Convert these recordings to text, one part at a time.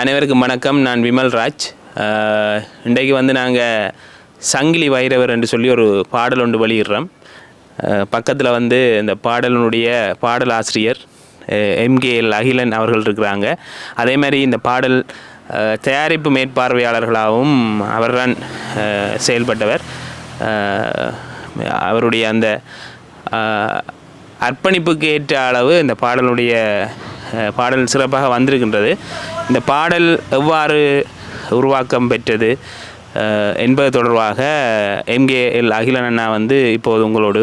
அனைவருக்கும் வணக்கம். நான் விமல்ராஜ் ராஜ். இன்றைக்கு வந்து நாங்கள் சங்கிலி வைரவர் என்று சொல்லி ஒரு பாடல் ஒன்று வெளியிடுறோம். பக்கத்தில் வந்து இந்த பாடலினுடைய பாடல் ஆசிரியர் எம்கேஎல் அகிலன் அவர்கள் இருக்கிறாங்க. அதே மாதிரி இந்த பாடல் தயாரிப்பு மேற்பார்வையாளர்களாகவும் அவர்தான் செயல்பட்டவர். அவருடைய அந்த அர்ப்பணிப்புக்கு ஏற்ற அளவு இந்த பாடலுடைய பாடல் சிறப்பாக வந்திருக்கின்றது. இந்த பாடல் எவ்வாறு உருவாக்கம் பெற்றது? என்பது தொடர்பாக எம்கேஎல் அகிலன் அண்ணா வந்து இப்போது உங்களோடு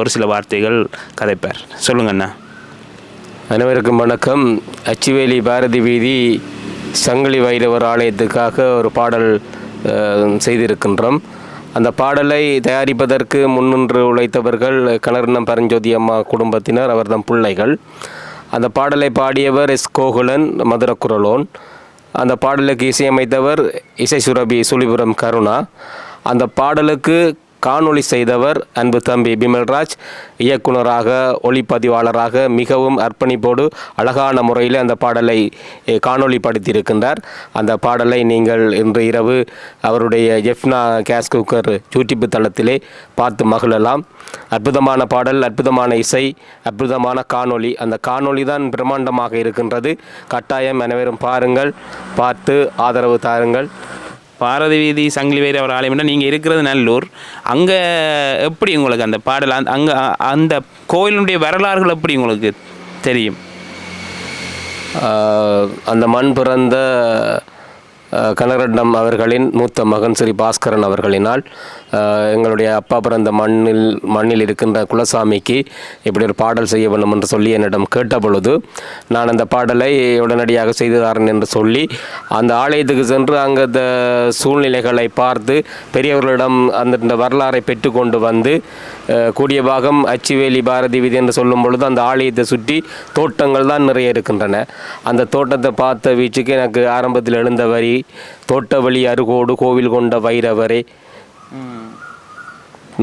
ஒரு சில வார்த்தைகள் கதைப்பார். சொல்லுங்க அண்ணா. அனைவருக்கும் வணக்கம். அச்சுவேலி பாரதி வீதி சங்கிலி வைரவர் ஆலயத்துக்காக ஒரு பாடல் செய்திருக்கின்றோம். அந்த பாடலை தயாரிப்பதற்கு முன்னின்று உழைத்தவர்கள் கணர்ணம் பரஞ்சோதி அம்மா குடும்பத்தினர் அவர்தம் பிள்ளைகள். அந்த பாடலை பாடியவர் எஸ் கோகுலன் மதுர குரலோன் அந்த பாடலுக்கு இசையமைத்தவர் இசை சுரபி சுழிபுரம் கருணா. அந்த பாடலுக்கு காணொளி செய்தவர் அன்பு தம்பி பிமல்ராஜ் இயக்குனராக ஒளிப்பதிவாளராக மிகவும் அர்ப்பணிப்போடு அழகான முறையில் அந்த பாடலை eh, காணொளிப்படுத்தியிருக்கின்றார் அந்த பாடலை நீங்கள் இன்று இரவு அவருடைய ஜெஃப்னா கேஸ் குக்கர் யூடியூப் தளத்திலே பார்த்து மகிழலாம். அற்புதமான பாடல் அற்புதமான இசை அற்புதமான காணொளி. அந்த காணொளி தான் பிரம்மாண்டமாக இருக்கின்றது. கட்டாயம் அனைவரும் பாருங்கள் பார்த்து ஆதரவு தாருங்கள். பாரதி வீதி சங்கிலி வைரவர் ஆலயம்னா நீங்கள் இருக்கிறது நல்லூர். அங்கே எப்படி உங்களுக்கு அந்த பாடல் அந்த அங்கே அந்த கோயிலுடைய வரலாறுகள் எப்படி உங்களுக்கு தெரியும்? ஆஹ் அந்த மண் பிறந்த கனகரட்னம் அவர்களின் மூத்த மகன் ஸ்ரீ பாஸ்கரன் அவர்களினால் எங்களுடைய அப்பா பிறந்த மண்ணில் மண்ணில் இருக்கின்ற குலசாமிக்கு இப்படி ஒரு பாடல் செய்ய வேண்டும் என்று சொல்லி என்னிடம் கேட்ட பொழுது நான் அந்த பாடலை உடனடியாக செய்துதாரன் என்று சொல்லி அந்த ஆலயத்துக்கு சென்று அங்கே அந்த சூழ்நிலைகளை பார்த்து பெரியவர்களிடம் அந்த இந்த வரலாறை பெற்றுக்கொண்டு வந்து கூடிய பாகம் அச்சுவேலி பாரதி வீதி என்று சொல்லும் பொழுது அந்த ஆலயத்தை சுற்றி தோட்டங்கள் தான் நிறைய இருக்கின்றன. அந்த தோட்டத்தை பார்த்த வீச்சுக்கு எனக்கு ஆரம்பத்தில் எழுந்த வரி தோட்டவழி அருகோடு கோவில் கொண்ட வைரவரே.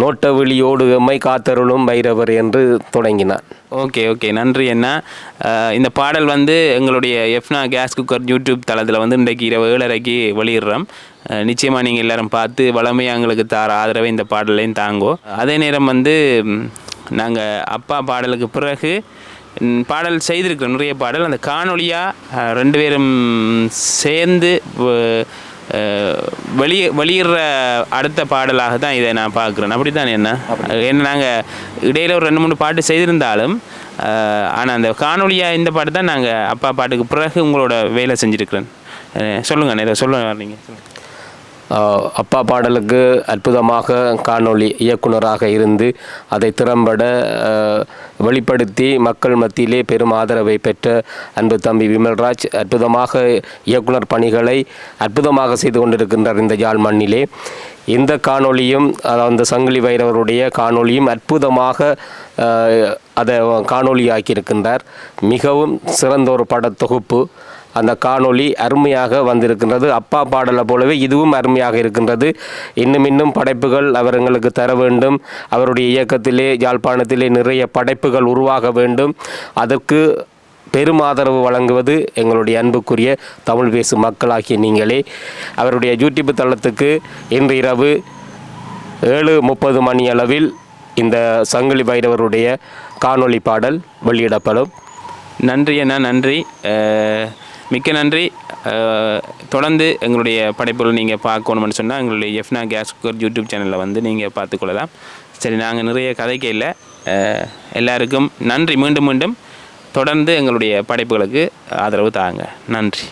நோட்டவெளியோடு எம்மை காத்தருளும் வைரவர் என்று தொடங்கினான் ஓகே ஓகே. நன்றி அண்ணா. இந்த பாடல் வந்து எங்களுடைய எஃப்னா கேஸ் குக்கர் யூடியூப் தளத்தில் வந்து இன்றைக்கு இரவு ஏழரைக்கு வெளியிடுறோம். நிச்சயமாக நீங்கள் எல்லாரும் பார்த்து வளமையாக எங்களுக்கு தார ஆதரவை இந்த பாடலையும் தாங்கோ. அதே நேரம் வந்து நாங்கள் அப்பா பாடலுக்கு பிறகு பாடல் செய்திருக்கிறோம் நிறைய பாடல் அந்த காணொளியாக ரெண்டு பேரும் சேர்ந்து வெளியே வெளியிடுற அடுத்த பாடலாக தான் இதை நான் பார்க்குறேன். அப்படி தானே என்ன என்ன நாங்கள் இடையில ஒரு ரெண்டு மூணு பாட்டு செய்திருந்தாலும் ஆனால் அந்த காணொலியாக இந்த பாட்டு தான் நாங்கள் அப்பா பாட்டுக்கு பிறகு உங்களோட வேலை செஞ்சுருக்கிறேன். சொல்லுங்கள் இதை சொல்ல. ஆஹ் அப்பா பாடலுக்கு அற்புதமாக காணொளி இயக்குனராக இருந்து அதை திறம்பட வெளிப்படுத்தி மக்கள் மத்தியிலே பெரும் ஆதரவை பெற்ற அன்பு தம்பி விமல்ராஜ் அற்புதமாக இயக்குனர் பணிகளை அற்புதமாக செய்து கொண்டிருக்கின்றார் இந்த யாழ் மண்ணிலே. இந்த காணொளியும் அதாவது அந்த சங்கிலி வைரவருடைய காணொளியும் அற்புதமாக அதை காணொளியாக்கியிருக்கின்றார். மிகவும் சிறந்த ஒரு பட தொகுப்பு அந்த காணொளி அருமையாக வந்திருக்கின்றது. அப்பா பாடலை போலவே இதுவும் அருமையாக இருக்கின்றது. இன்னும் இன்னும் படைப்புகள் அவர் எங்களுக்கு தர வேண்டும். அவருடைய இயக்கத்திலே யாழ்ப்பாணத்திலே நிறைய படைப்புகள் உருவாக வேண்டும். அதற்கு பெரும் ஆதரவு வழங்குவது எங்களுடைய அன்புக்குரிய தமிழ் பேசும் மக்களாகிய நீங்களே. அவருடைய யூடியூப் தளத்துக்கு இன்று இரவு ஏழு முப்பது மணி அளவில் இந்த சங்கிலி பைரவருடைய காணொளி பாடல் வெளியிடப்படும். நன்றி அண்ணா நன்றி. மிக்க நன்றி. தொடர்ந்து எங்களுடைய படைப்புகள் நீங்கள் பார்க்கணும்னு சொன்னால் எங்களுடைய எஃப்னா கேஸ் குக்கர் யூடியூப் சேனலில் வந்து நீங்கள் பார்த்துக்கொள்ளலாம். சரி நாங்கள் நிறைய கதைக்க இல்லை. எல்லாருக்கும் நன்றி. மீண்டும் மீண்டும் தொடர்ந்து எங்களுடைய படைப்புகளுக்கு ஆதரவு தாங்க. நன்றி.